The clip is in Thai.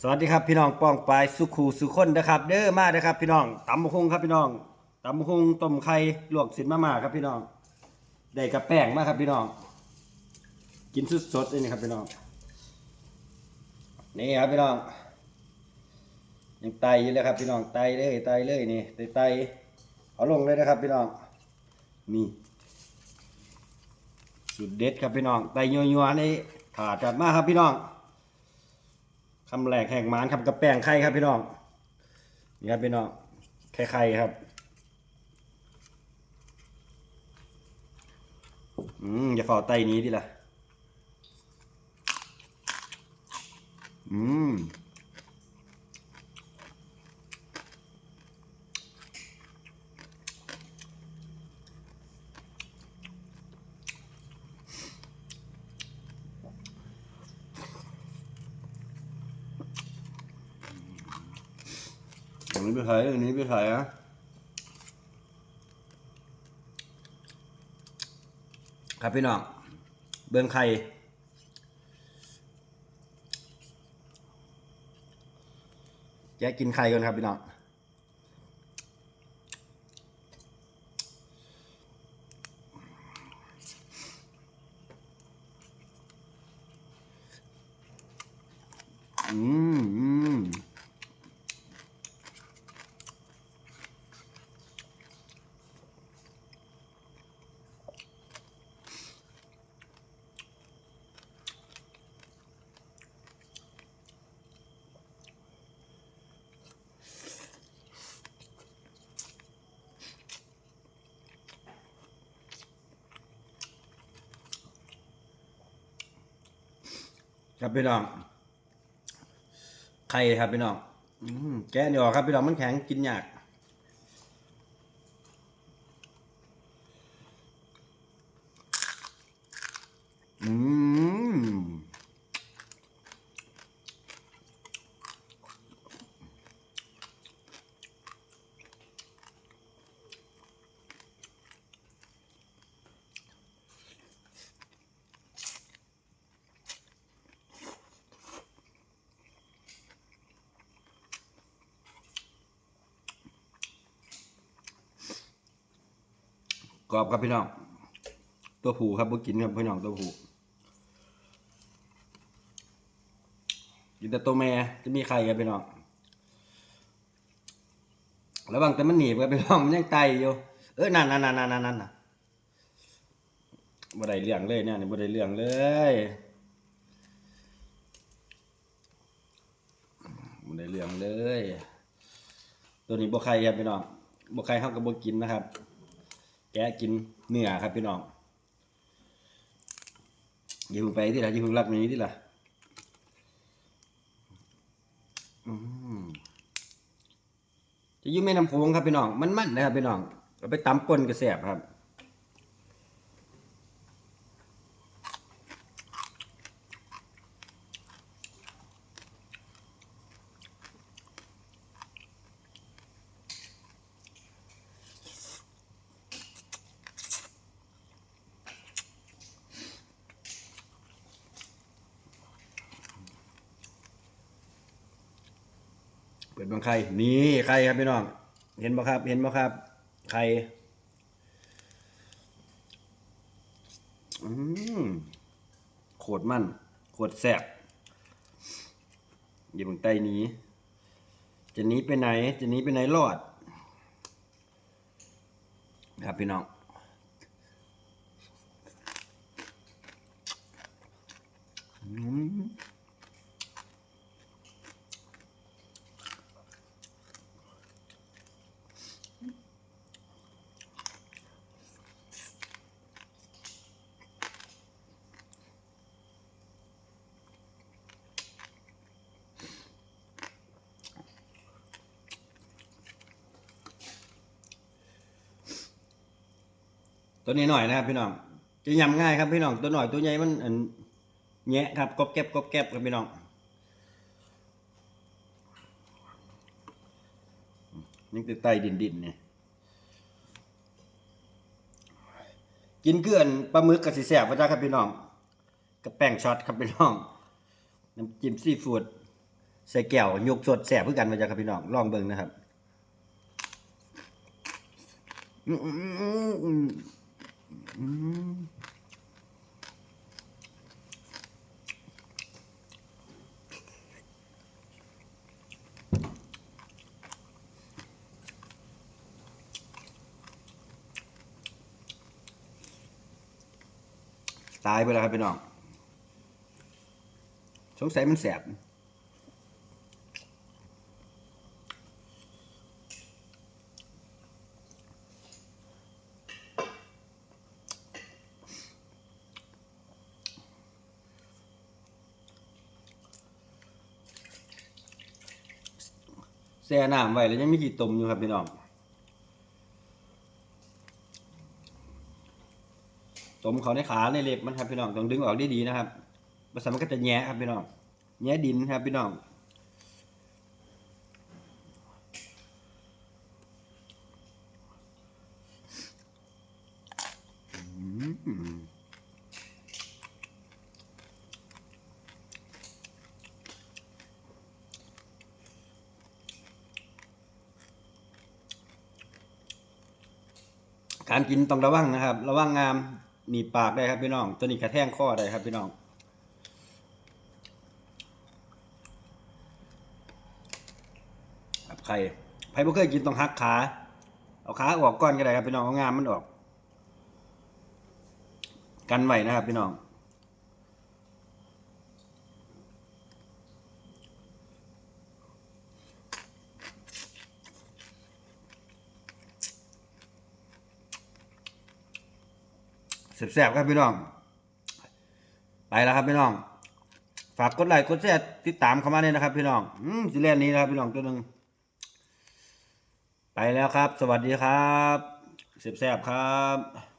สวัสดีครับพี่น้องป้องปลายสุขูสุคนนะครับ เด้อมาเด้อครับ พี่น้องตำบักฮุงครับพี่น้องตำบักฮุงต้มไข่ลวกสินมาม่าครับพี่น้องได้กับแป้งมาครับพี่น้อง กินสดๆเลยนี่ครับพี่น้องนี่ครับพี่น้องยังไตอยู่เลยครับพี่น้องไตเลยไตเลยนี่ไตไตเอาลงเลยนะครับพี่น้องนี่สุดเด็ดครับพี่น้องไตยัวๆนี่ถาจัดมากครับพี่น้อง คำแหลกแหกหมานครับกับแป้งไข่ครับพี่น้องนี่ครับพี่น้องไข่ไข่ครับอืมอย่าฝ่าไตนี้ดิล่ะอืม นี้ไปถ่อันนี้ไปถ่ายอะครับพี่น้อง เบื้องไข่แกกินไข่ก่อนครับพี่น้องอืมอืม ครับพี่น้องไข่ครับพี่น้องแกะนี่ออกครับพี่น้องมันแข็งกินยากอืมก รอบครับพี่น้อง ตัวผูครับบ่กินครับพี่น้องตัวผูกินแต่ตัวแม่จะมีไข่ครับพี่น้องระวังแต่มันหนีบครับพี่น้องมันยังไตอยู่เออนั่นนั่นนั่นนั่นนั่นน่ะบ่ได้เรื่องเลยเนี่ยนี่บ่ได้เรื่องเลยบ่ได้เรื่องเลย ตัวนี้บ่ไข่ครับพี่น้องบ่ไข่เฮาก็บ่กินนะครับ แกะกินเนื้อครับพี่น้องอย่าเพิ่งไปที่ละอย่าเพิ่งรักนี้ที่ละจะยุ่แม่น้ำโขงครับพี่น้องมันมันนะครับพี่น้องเอาไปตำก้นกระแสบครับ เปิดบางไข่นี่ไข่ครับพี่น้อง เห็นบ่ครับ เห็นบ่ครับ ไข่โคตรมันโคตรแซ่บอย่าเพิ่งไตหนี้จะหนีไปไหน จะหนีไปไหนรอด ครับพี่น้องอืม ตัวนี้หน่อยนะครับพี่น้องจะยำง่ายครับพี่น้องตัวหน่อยตัวใหญ่มันอันแงะครับกบแก็บกบแก็บครับพี่น้องนี่คือไตดินดินเนี่ยกินเกลือนปลาหมึกกับสีแสบพระเจ้าครับพี่น้องกับแป้งช็อตครับพี่น้องน้ำจิ้มซีฟู้ดใส่แก้วยกสดแสบเพื่อกันมาจ้าครับพี่น้องลองเบิ่งนะครับ อืม ตายไปแล้วครับพี่น้อง สงสัยมันแสบ แช่น้ำไว้แล้วยังมีขี้ตมอยู่ครับพี่น้องตมเขาในขาในเล็บมันครับพี่น้องต้องดึงออกดีๆนะครับภาษามันก็จะแย่ครับพี่น้องแย่ดินครับพี่น้องอืม การกินต้องระวังนะครับ ระวังงามหนีปากได้ครับพี่น้อง ตัวนี้กระแทงข้อได้ครับพี่น้องครับใครใครบ่เคยกินต้องหักขา เอาขาออกก่อนก็ได้ครับพี่น้องเอางามมันออก กันไว้นะครับพี่น้อง แซ่บๆครับพี่น้อง ไปแล้วครับพี่น้อง ฝากกดไลค์กดแชร์ติดตามเข้ามาเลยนะครับ พี่น้อง อืมสิเล่นนี้นะครับ พี่น้องตัวหนึ่งไปแล้วครับ สวัสดีครับแสบๆครับ